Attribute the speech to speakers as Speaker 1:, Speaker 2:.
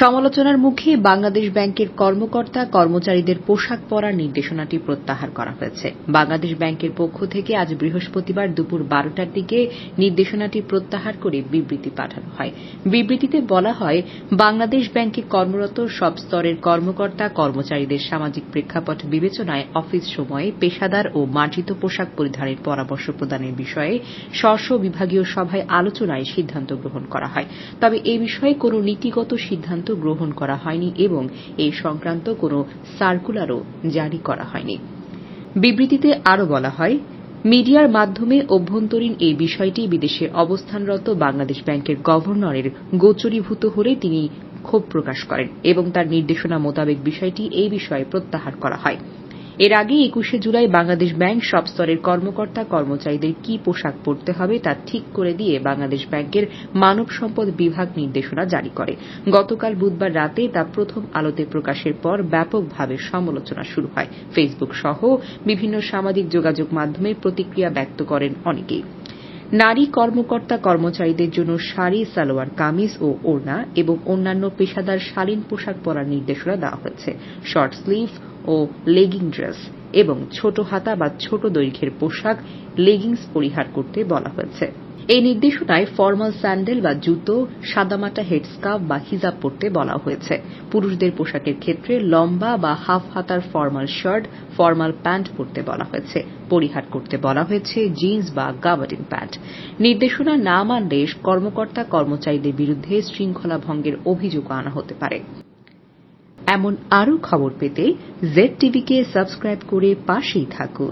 Speaker 1: সমালোচনার মুখে বাংলাদেশ ব্যাংকের কর্মকর্তা কর্মচারীদের পোশাক পরার নির্দেশনাটি প্রত্যাহার করা হয়েছে। বাংলাদেশ ব্যাংকের পক্ষ থেকে আজ বৃহস্পতিবার দুপুর বারোটার দিকে নির্দেশনাটি প্রত্যাহার করে বিবৃতি পাঠানো হয়। বিবৃতিতে বলা হয়, বাংলাদেশ ব্যাংকে কর্মরত সব স্তরের কর্মকর্তা কর্মচারীদের সামাজিক প্রেক্ষাপট বিবেচনায় অফিস সময়ে পেশাদার ও মার্জিত পোশাক পরিধানের পরামর্শ প্রদানের বিষয়ে স্ব বিভাগীয় সভায় আলোচনায় সিদ্ধান্ত গ্রহণ করা হয়। তবে এ বিষয়ে কোনো নীতিগত সিদ্ধান্ত গ্রহণ করা হয়নি এবং এই সংক্রান্ত কোনো সার্কুলারও জারি করা হয়নি। বিবৃতিতে আরও বলা হয়, মিডিয়ার মাধ্যমে অভ্যন্তরীণ এই বিষয়টি বিদেশে অবস্থানরত বাংলাদেশ ব্যাংকের গভর্নরের গোচরীভূত হলে তিনি ক্ষোভ প্রকাশ করেন এবং তার নির্দেশনা মোতাবেক বিষয়টি এই বিষয়ে প্রত্যাহার করা হয়। এর আগে একুশে জুলাই বাংলাদেশ ব্যাংক সব স্তরের কর্মকর্তা কর্মচারীদের কি পোশাক পরতে হবে তা ঠিক করে দিয়ে বাংলাদেশ ব্যাংকের মানব সম্পদ বিভাগ নির্দেশনা জারি করে। গতকাল বুধবার রাতে তা প্রথম আলোতে প্রকাশের পর ব্যাপকভাবে সমালোচনা শুরু হয়। ফেসবুক সহ বিভিন্ন সামাজিক যোগাযোগ মাধ্যমে প্রতিক্রিয়া ব্যক্ত করেন অনেকেই। নারী কর্মকর্তা কর্মচারীদের জন্য শাড়ি, সালোয়ার, কামিজ ও ওড়না এবং অন্যান্য পেশাদার শালীন পোশাক পরার নির্দেশনা দেওয়া হয়েছে শর্ট স্লিভ ও লেগিং ড্রেস এবং ছোট হাতা বা ছোট দৈর্ঘ্যের পোশাক, লেগিংস পরিহার করতে বলা হয়েছে এই নির্দেশনায় ফরমাল স্যান্ডেল বা জুতো, সাদামাটা হেডস্কার্ফ বা হিজাব পরতে বলা হয়েছে। পুরুষদের পোশাকের ক্ষেত্রে লম্বা বা হাফ হাতার ফরমাল শার্ট, ফরমাল প্যান্ট পরতে বলা হয়েছে। পরিহার করতে বলা হয়েছে জিন্স বা গাবার্ডিন প্যান্ট। নির্দেশনা না মানলে কর্মকর্তা কর্মচারীদের বিরুদ্ধে শৃঙ্খলা ভঙ্গের অভিযোগ আনা হতে পারে। এমন আরও খবর পেতে জেড টিভিকে সাবস্ক্রাইব করে পাশেই থাকুন।